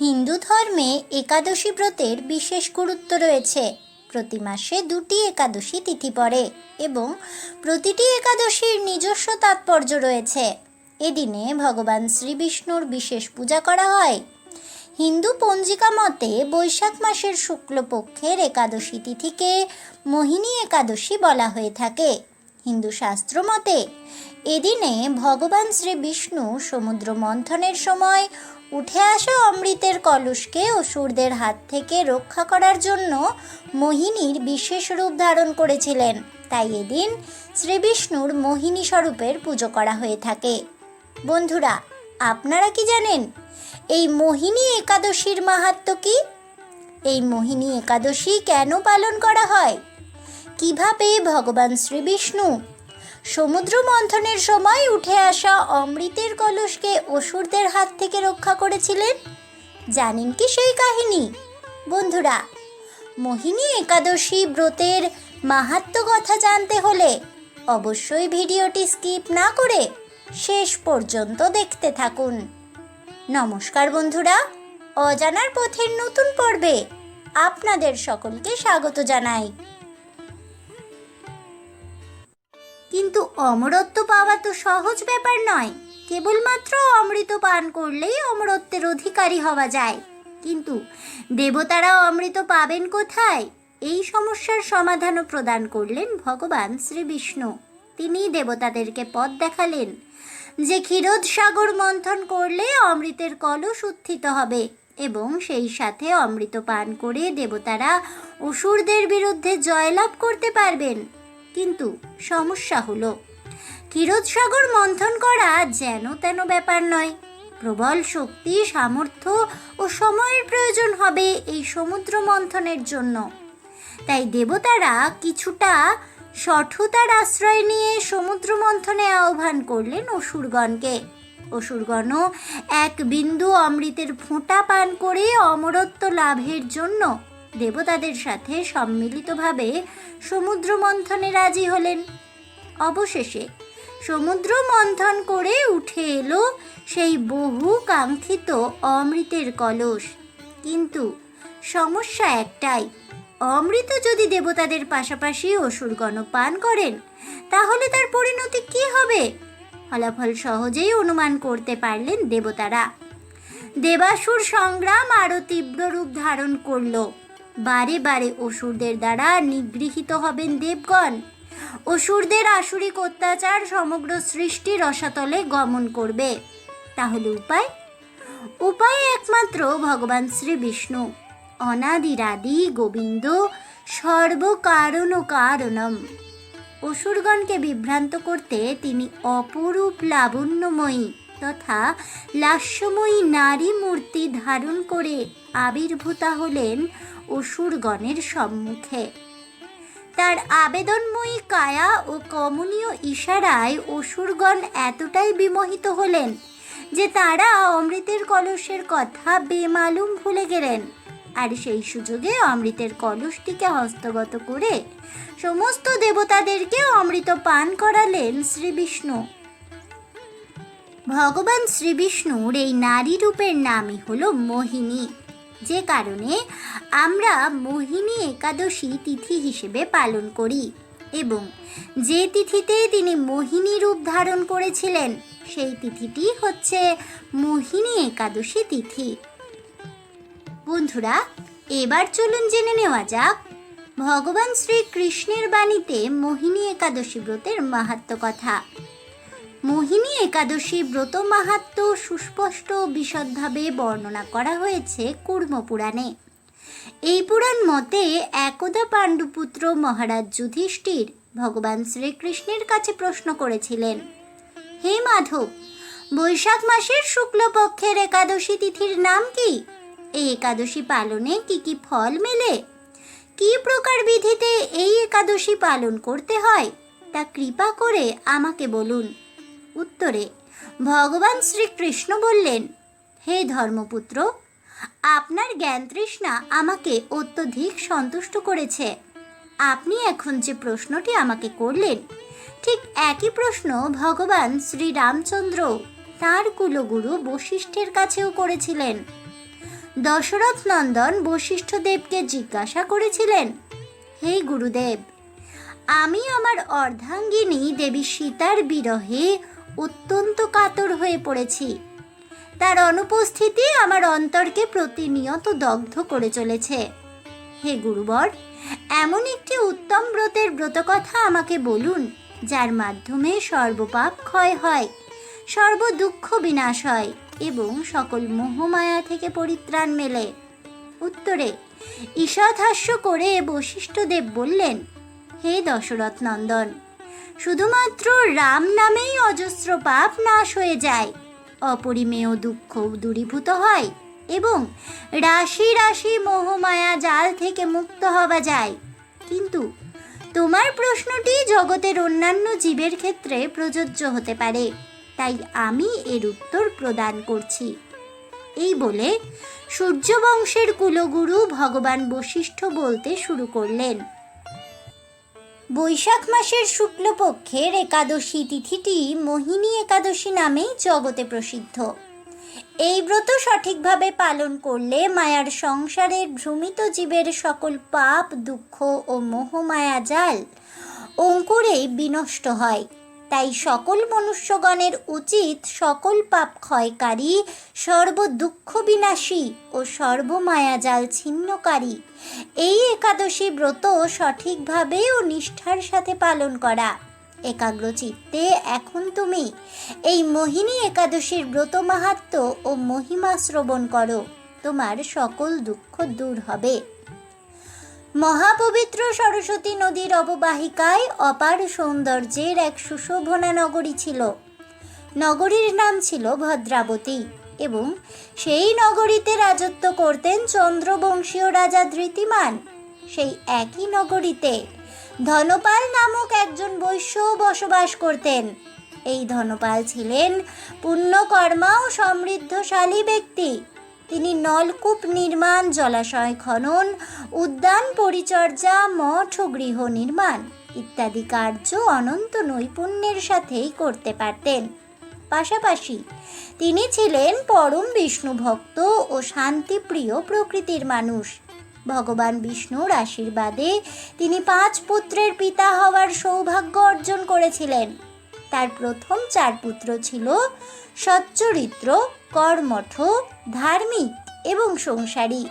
হিন্দু ধর্মে একাদশী ব্রতের বিশেষ গুরুত্ব রয়েছে। প্রতি মাসে দুটি একাদশী তিথি পড়ে এবং প্রতিটি একাদশীর নিজস্ব তাৎপর্য রয়েছে। এদিনে ভগবান শ্রীবিষ্ণুর বিশেষ পূজা করা হয়। হিন্দু পঞ্জিকা মতে বৈশাখ মাসের শুক্লপক্ষের একাদশী তিথিকে মোহিনী একাদশী বলা হয়ে থাকে। হিন্দু শাস্ত্র মতে, এদিনে ভগবান শ্রী বিষ্ণু সমুদ্র মন্থনের সময় উঠে আসা অমৃতের কলসকে অসুরদের হাত থেকে রক্ষা করার জন্য মোহিনীর বিশেষ রূপ ধারণ করেছিলেন। তাই এদিন শ্রীবিষ্ণুর মোহিনী স্বরূপের পুজো করা হয়ে থাকে। বন্ধুরা, আপনারা কি জানেন, এই মোহিনী একাদশীর মাহাত্ম্য কি? এই মোহিনী একাদশী কেন পালন করা হয়? কীভাবে ভগবান শ্রীবিষ্ণু সমুদ্র মন্থনের সময় উঠে আসা অমৃতের কলসকে অসুরদের হাত থেকে রক্ষা করেছিলেন। জানেন কি সেই কাহিনী? বন্ধুরা, মোহিনী একাদশী ব্রতের মাহাত্ম্য কথা জানতে হলে অবশ্যই ভিডিওটি স্কিপ না করে শেষ পর্যন্ত দেখতে থাকুন। নমস্কার বন্ধুরা, অজানার পথের নতুন পর্বে আপনাদের সকলকে স্বাগত জানাই। কিন্তু অমরত্ব পাওয়া তো সহজ ব্যাপার নয়। কেবলমাত্র অমৃত পান করলেই অমরত্বের অধিকারী হওয়া যায়। কিন্তু দেবতারা অমৃত পাবেন কোথায়? এই সমস্যার সমাধানও প্রদান করলেন ভগবান শ্রীবিষ্ণু তিনি দেবতাদেরকে পথ দেখালেন যে ক্ষীরোদ সাগর মন্থন করলে অমৃতের কলস উত্থিত হবে এবং সেই সাথে অমৃত পান করে দেবতারা অসুরদের বিরুদ্ধে জয়লাভ করতে পারবেন। কিন্তু সমস্যা হলো। ক্ষীরোদসাগর মন্থন করা যেন তেন ব্যাপার নয়। প্রবল শক্তি, সামর্থ্য ও সময়ের প্রয়োজন হবে এই সমুদ্র মন্থনের জন্য। তাই দেবতারা কিছুটা সঠতার আশ্রয় নিয়ে সমুদ্র মন্থনে আহ্বান করলেন অসুরগণকে। অসুরগণও এক বিন্দু অমৃতের ফোঁটা পান করে অমরত্ব লাভের জন্য দেবতাদের সাথে সম্মিলিতভাবে সমুদ্র মন্থনে রাজি হলেন। অবশেষে সমুদ্র মন্থন করে উঠে এলো সেই বহু কাঙ্ক্ষিত অমৃতের কলস। কিন্তু সমস্যা একটাই, অমৃত যদি দেবতাদের পাশাপাশি অসুরগণ পান করেন, তাহলে তার পরিণতি কি হবে? ফলাফল সহজেই অনুমান করতে পারলেন দেবতারা। দেবাসুর সংগ্রাম আরও তীব্র রূপ ধারণ করল। বারে বারে অসুরদের দ্বারা নিগৃহীত হবেন দেবগণ। অসুরদের আসুরিক অত্যাচার সমগ্র সৃষ্টি রসাতলে গমন করবে। তাহলে উপায়? উপায় একমাত্র ভগবান শ্রী বিষ্ণু। অনাদিরাদি গোবিন্দ সর্বকারণ ও কারণম অসুরগণকে বিভ্রান্ত করতে তিনি অপরূপ লাবণ্যময়ী তথা লাস্যময়ী নারী মূর্তি ধারণ করে আবির্ভূতা হলেন অসুরগণের সম্মুখে। তার আবেদনময়ী কায়া ও কমনীয় ইশারায় অসুরগণ এতটাই বিমোহিত হলেন যে তারা অমৃতের কলসের কথা বেমালুম ভুলে গেলেন। আর সেই সুযোগে অমৃতের কলসটিকে হস্তগত করে সমস্ত দেবতাদেরকে অমৃত পান করালেন শ্রীবিষ্ণু ভগবান শ্রীবিষ্ণুর এই নারী রূপের নামই হলো মোহিনী। যে কারণে আমরা মোহিনী একাদশী তিথি হিসেবে পালন করি এবং যে তিথিতে তিনি মোহিনী রূপ ধারণ করেছিলেন, সেই তিথিটি হচ্ছে মোহিনী একাদশী তিথি। বন্ধুরা, এবার চলুন জেনে নেওয়া যাক, ভগবান শ্রীকৃষ্ণের বাণীতে মোহিনী একাদশী ব্রতের মাহাত্ম কথা। মোহিনী একাদশী ব্রত মাহাত্ম সুস্পষ্ট বিশদভাবে বর্ণনা করা হয়েছে কুর্ম পুরাণে। এই পুরাণ মতে একদা পাণ্ডুপুত্র মহারাজ যুধিষ্ঠির ভগবান শ্রীকৃষ্ণের কাছে প্রশ্ন করেছিলেন, হে মাধব, বৈশাখ মাসের শুক্লপক্ষের একাদশী তিথির নাম কি? এই একাদশী পালনে কি কি ফল মেলে? কি প্রকার বিধিতে এই একাদশী পালন করতে হয়? তা কৃপা করে আমাকে বলুন। উত্তরে, ভগবান শ্রীকৃষ্ণ বললেন, হে ধর্মপুত্র, আপনার জ্ঞান তৃষ্ণা আমাকে অত্যধিক সন্তুষ্ট করেছে। আপনি এখন যে প্রশ্নটি আমাকে করলেন, ঠিক একই প্রশ্ন ভগবান শ্রীরামচন্দ্র তাঁর কুলগুরু বশিষ্ঠের কাছেও করেছিলেন। দশরথ নন্দন বশিষ্ঠ দেবকে জিজ্ঞাসা করেছিলেন, হে গুরুদেব, আমি আমার অর্ধাঙ্গিনী দেবী সীতার বিরহে অত্যন্ত কাতর হয়ে পড়েছি। তার অনুপস্থিতি আমার অন্তরকে প্রতিনিয়ত দগ্ধ করে চলেছে। হে গুরুবর, এমন একটি উত্তম ব্রতের ব্রতকথা আমাকে বলুন, যার মাধ্যমে সর্বপাপ ক্ষয় হয় সর্ব দুঃখ বিনাশ হয় এবং সকল মোহমায়া থেকে পরিত্রাণ মেলে। উত্তরে ঈষৎহাস্য করে বশিষ্ঠদেব বললেন, হে দশরথ নন্দন শুধুমাত্র রাম নামেই অজস্র পাপ নাশ হয়ে যায়। অপরিমেয় দুঃখ দূরীভূত হয় এবং রাশি রাশি মোহমায়া জাল থেকে মুক্ত হওয়া যায়। কিন্তু তোমার প্রশ্নটি জগতের অন্যান্য জীবের ক্ষেত্রে প্রযোজ্য হতে পারে, তাই আমি এর উত্তর প্রদান করছি। এই বলে সূর্যবংশের কুলগুরু ভগবান বশিষ্ঠ বলতে শুরু করলেন। বৈশাখ মাসের শুক্লপক্ষের একাদশী তিথিটি মোহিনী একাদশী নামেই জগতে প্রসিদ্ধ। এই ব্রত সঠিকভাবে পালন করলে মায়ার সংসারের ভ্রমিত জীবের সকল পাপ, দুঃখ ও মোহমায়া জাল অঙ্কুরেই বিনষ্ট হয়। তাই সকল মনুষ্যগণের উচিত সকল পাপ ক্ষয়কারী সর্ব দুঃখ বিনাশী ও সর্বমায়াজাল ছিন্নকারী। এই একাদশী ব্রত সঠিকভাবে ও নিষ্ঠার সাথে পালন করা। একাগ্র চিত্তে এখন তুমি এই মোহিনী একাদশীর ব্রত মাহাত্ম ও মহিমা শ্রবণ করো। তোমার সকল দুঃখ দূর হবে। মহাপবিত্র সরস্বতী নদীর অববাহিকায় অপার সৌন্দর্যের এক সুশোভনা নগরী ছিল। নগরীর নাম ছিল ভদ্রাবতী এবং সেই নগরীতে রাজত্ব করতেন চন্দ্রবংশীয় রাজা ধৃতিমান। সেই একই নগরীতে ধনপাল নামক একজন বৈশ্য বসবাস করতেন। এই ধনপাল ছিলেন পুণ্যকর্মা ও সমৃদ্ধশালী ব্যক্তি। তিনি নলকূপ নির্মাণ, জলাশয় খনন, উদ্যান পরিচর্যা, মঠ ও গৃহ নির্মাণ ইত্যাদি কার্য অনন্ত নৈপুণ্যের সাথেই করতে পারতেন। পাশাপাশি তিনি ছিলেন পরম বিষ্ণু ভক্ত ও শান্তিপ্রিয় প্রকৃতির মানুষ। ভগবান বিষ্ণুর আশীর্বাদে তিনি পাঁচ পুত্রের পিতা হওয়ার সৌভাগ্য অর্জন করেছিলেন। তার প্রথম চার পুত্র ছিল সচ্চরিত্র, কর্মঠ, ধার্মিক এবং সংসারী।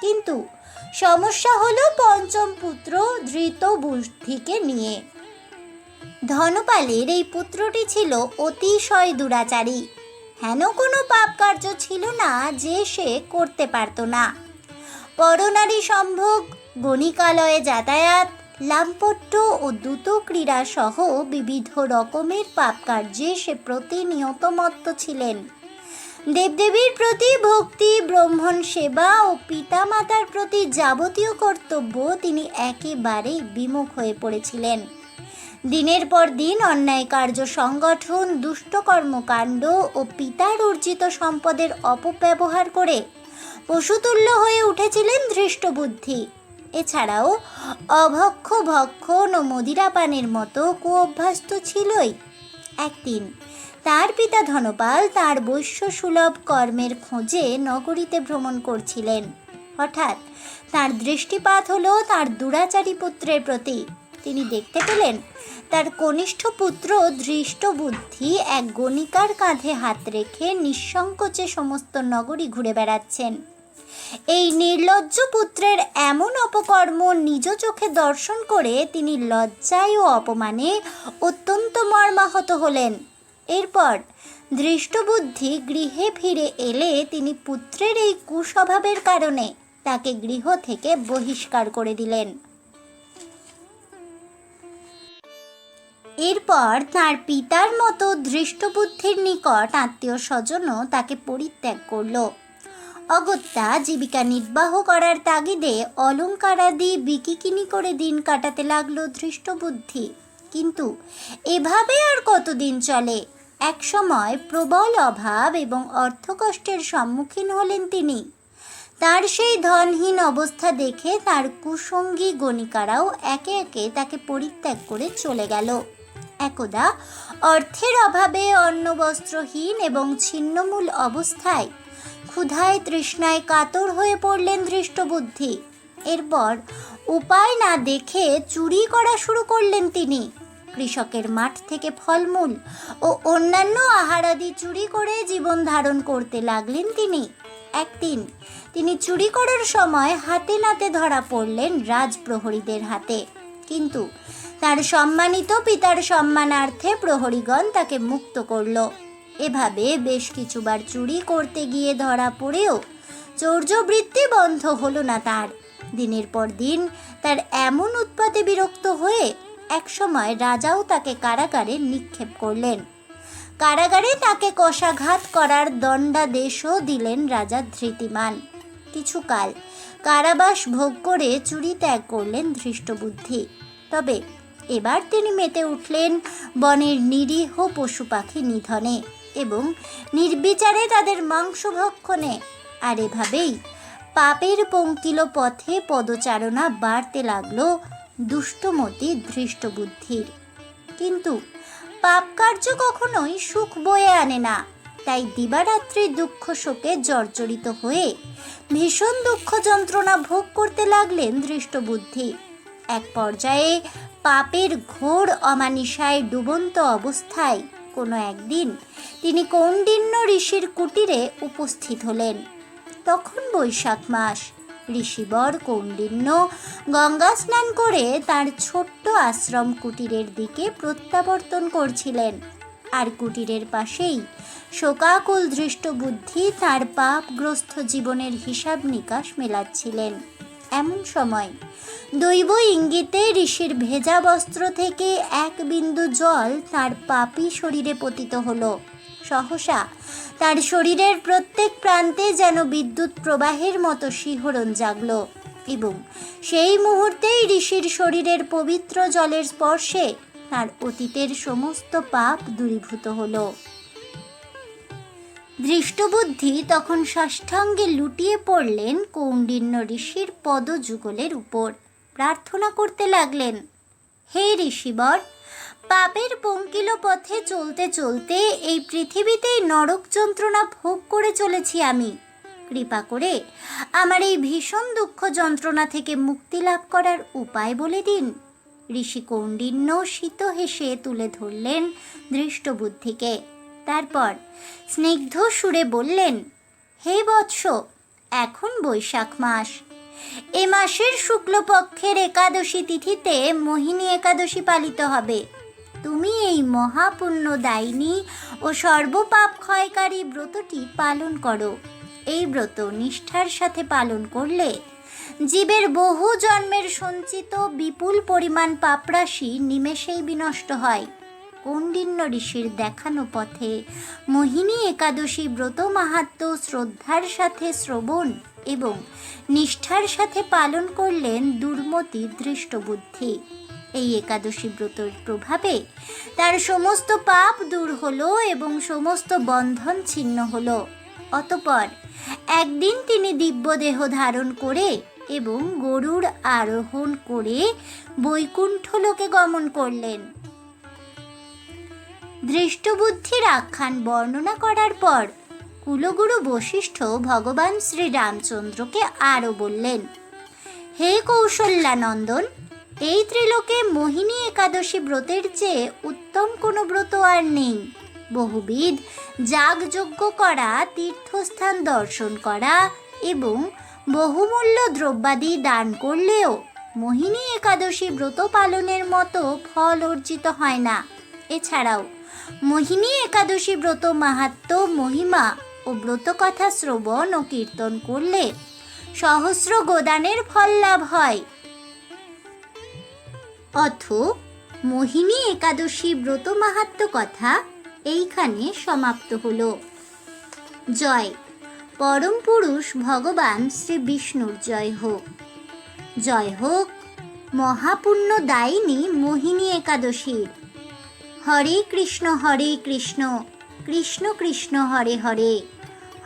কিন্তু সমস্যা হলো পঞ্চম পুত্র ধৃত বুদ্ধিকে নিয়ে। ধনপালের এই পুত্রটি ছিল অতিশয় দুরাচারী। হেন কোনো পাপ কার্য ছিল না যে সে করতে পারত না। পরনারী সম্ভোগ গণিকালয়ে যাতায়াত লাম্পট্য ও দ্রুত ক্রীড়া সহ বিবিধ রকমের পাপ কার্যে সে প্রতিনিয়ত মত্ত ছিলেন। দেবদেবীর প্রতি ভক্তি, ব্রহ্মণ সেবা ও পিতামাতার প্রতি যাবতীয় কর্তব্য তিনি একেবারেই বিমুখ হয়ে পড়েছিলেন। দিনের পর দিন অন্যায় কার্য সংগঠন, দুষ্ট কর্মকাণ্ড ও পিতার অর্জিত সম্পদের অপব্যবহার করে পশুতুল্য হয়ে উঠেছিলেন ধৃষ্টবুদ্ধি। এছাড়াও অভক্ষ ভক্ষণ ও মদিরাপানের মতো কুঅভ্যাস তো ছিলই। একদিন তার পিতা ধনপাল তার বৈশ্য সুলভ কর্মের খোঁজে নগরীতে ভ্রমণ করছিলেন। হঠাৎ তার দৃষ্টিপাত হলো তার দুরাচারী পুত্রের প্রতি। তিনি দেখতে পেলেন তার কনিষ্ঠ পুত্র ধৃষ্ট বুদ্ধি এক গণিকার কাঁধে হাত রেখে নিঃসংকোচে সমস্ত নগরী ঘুরে বেড়াচ্ছেন। এই নির্লজ্জ পুত্রের এমন অপকর্ম নিজ চোখে দর্শন করে তিনি লজ্জায় ও অপমানে অত্যন্ত মর্মাহত হলেন। এরপর দৃষ্টবুদ্ধি গৃহে ফিরে এলে তিনি পুত্রের এই কুস্বভাবের কারণে তাকে গৃহ থেকে বহিষ্কার করে দিলেন। এরপর তার পিতার মতো দৃষ্টবুদ্ধির নিকট আত্মীয় স্বজনও তাকে পরিত্যাগ করল। অগত্যা জীবিকা নির্বাহ করার তাগিদে অলঙ্কারাদি বিকিকিনি করে দিন কাটাতে লাগল ধৃষ্টবুদ্ধি। কিন্তু এভাবে আর কতদিন চলে? একসময় প্রবল অভাব এবং অর্থকষ্টের সম্মুখীন হলেন তিনি। তার সেই ধনহীন অবস্থা দেখে তার কুসঙ্গী গণিকারাও একে একে তাকে পরিত্যাগ করে চলে গেল। একদা অর্থের অভাবে অন্ন বস্ত্রহীন এবং ছিন্নমূল অবস্থায় ক্ষুধায় তৃষ্ণায় কাতর হয়ে পড়লেন দৃষ্টবুদ্ধি এরপর উপায় না দেখে চুরি করা শুরু করলেন তিনি। কৃষকের মাঠ থেকে ফলমূল ও অন্যান্য আহারাদি চুরি করে জীবন ধারণ করতে লাগলেন তিনি। একদিন তিনি চুরি করার সময় হাতে নাতে ধরা পড়লেন রাজপ্রহরীদের হাতে। কিন্তু তার সম্মানিত পিতার সম্মানার্থে প্রহরীগণ তাকে মুক্ত করল। এভাবে বেশ কিছুবার চুরি করতে গিয়ে ধরা পড়েও চৌর্যবৃত্তি বন্ধ হলো না তার। দিনের পর দিন তার এমন উৎপাতে বিরক্ত হয়ে একসময় রাজাও তাকে কারাগারে নিক্ষেপ করলেন। কারাগারে তাকে কষাঘাত করার দণ্ডাদেশও দিলেন রাজা ধৃতিমান। কিছুকাল কারাবাস ভোগ করে চুরি ত্যাগ করলেন ধৃষ্টবুদ্ধি। তবে এবার তিনি মেতে উঠলেন বনের নিরীহ পশু পাখি নিধনে। এবং নির্বিচারে তাদের মাংস ভক্ষণে আর এভাবেই পাপের পঙ্কিল পথে পদচারণা বাড়তে লাগল দুষ্টমতি ধৃষ্টবুদ্ধির। কিন্তু পাপ কার্য কখনোই সুখ বয়ে আনে না। তাই দিবারাত্রি দুঃখ শোকে জর্জরিত হয়ে ভীষণ দুঃখ যন্ত্রণা ভোগ করতে লাগলেন দৃষ্টবুদ্ধি এক পর্যায়ে পাপের ঘোর অমানিসায় ডুবন্ত অবস্থায় কোনো একদিন তিনি কৌণ্ডিন্য ঋষির কুটিরে উপস্থিত হলেন। তখন বৈশাখ মাস, ঋষিবর কৌণ্ডিন্য গঙ্গা স্নান করে তার ছোট্ট আশ্রম কুটিরের দিকে প্রত্যাবর্তন করছিলেন। আর কুটিরের পাশেই শোকাকুল দৃষ্ট বুদ্ধি তার পাপগ্রস্ত জীবনের হিসাব নিকাশ মেলাচ্ছিলেন। এমন সময় দৈব ইঙ্গিতে ঋষির ভেজা বস্ত্র থেকে এক বিন্দু জল তার পাপি শরীরে পতিত হলো। সহসা তার শরীরের প্রত্যেক প্রান্তে যেন বিদ্যুৎ প্রবাহের মতো শিহরণ জাগল এবং সেই মুহূর্তেই ঋষির শরীরের পবিত্র জলের স্পর্শে তার অতীতের সমস্ত পাপ দূরীভূত হলো। দৃষ্টবুদ্ধি তখন ষষ্ঠাঙ্গে লুটিয়ে পড়লেন কৌণ্ডিন্য ঋষির পদযুগলের উপর। প্রার্থনা করতে লাগলেন, হে ঋষিবর, পাপের পঙ্কিল পথে চলতে চলতে এই পৃথিবীতেই নরক যন্ত্রণা ভোগ করে চলেছি আমি। কৃপা করে আমার এই ভীষণ দুঃখ যন্ত্রণা থেকে মুক্তি লাভ করার উপায় বলে দিন। ঋষি কৌণ্ডিন্য শীত হেসে তুলে ধরলেন দৃষ্টবুদ্ধিকে তারপর স্নিগ্ধ সুরে বললেন, হে বৎস, এখন বৈশাখ মাস। এ মাসের শুক্লপক্ষের একাদশী তিথিতে মোহিনী একাদশী পালিত হবে। তুমি এই মহাপুণ্য দায়িনী ও সর্বপাপ ক্ষয়কারী ব্রতটি পালন করো। এই ব্রত নিষ্ঠার সাথে পালন করলে জীবের বহু জন্মের সঞ্চিত বিপুল পরিমাণ পাপরাশি নিমেষেই বিনষ্ট হয়। কৌণ্ডিন্য ঋষির দেখানো পথে। মোহিনী একাদশী ব্রত মাহাত্ম শ্রদ্ধার সাথে শ্রবণ এবং নিষ্ঠার সাথে পালন করলেন দুর্মতি দৃষ্টবুদ্ধি। এই একাদশী ব্রতর প্রভাবে তার সমস্ত পাপ দূর হলো এবং সমস্ত বন্ধন ছিন্ন হলো। অতপর একদিন তিনি দিব্যদেহ ধারণ করে এবং গরুর আরোহণ করে বৈকুণ্ঠ লোকে গমন করলেন। দৃষ্টবুদ্ধির আখ্যান বর্ণনা করার পর কুলগুরু বশিষ্ঠ ভগবান শ্রী রামচন্দ্রকে আরও বললেন, হে কৌশল্যানন্দন, এই ত্রিলোকে মোহিনী একাদশী ব্রতের চেয়ে উত্তম কোনো ব্রত আর নেই। বহুবিধ যাগযজ্ঞ করা, তীর্থস্থান দর্শন করা এবং বহুমূল্য দ্রব্যাদি দান করলেও মোহিনী একাদশী ব্রত পালনের মতো ফল অর্জিত হয় না। এছাড়াও মোহিনী একাদশী ব্রত মাহাত্ম, মহিমা ও ব্রত কথা শ্রবণ ও কীর্তন করলে সহস্র গোদানের ফল লাভ হয়। অথ মোহিনী একাদশী ব্রত মাহাত্ম কথা এইখানে সমাপ্ত হল। জয়। পরম পুরুষ ভগবান শ্রী বিষ্ণুর জয় হোক। জয় হোক মহাপুণ্য দায়িনী মোহিনী একাদশীর। হরে কৃষ্ণ হরে কৃষ্ণ কৃষ্ণ কৃষ্ণ, হরে হরে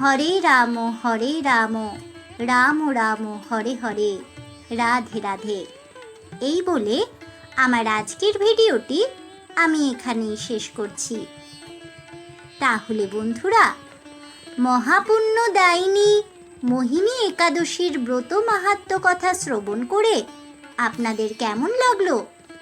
হরে রাম হরে রাম রাম রাম, হরে হরে, রাধে রাধে। এই বলে আমার আজকের ভিডিওটি আমি এখানেই শেষ করছি। তাহলে বন্ধুরা, মহাপুণ্য দায়িনী মোহিনী একাদশীর ব্রত মাহাত্ম্য কথা শ্রবণ করে আপনাদের কেমন লাগল?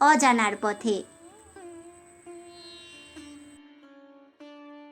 অজানার পথে।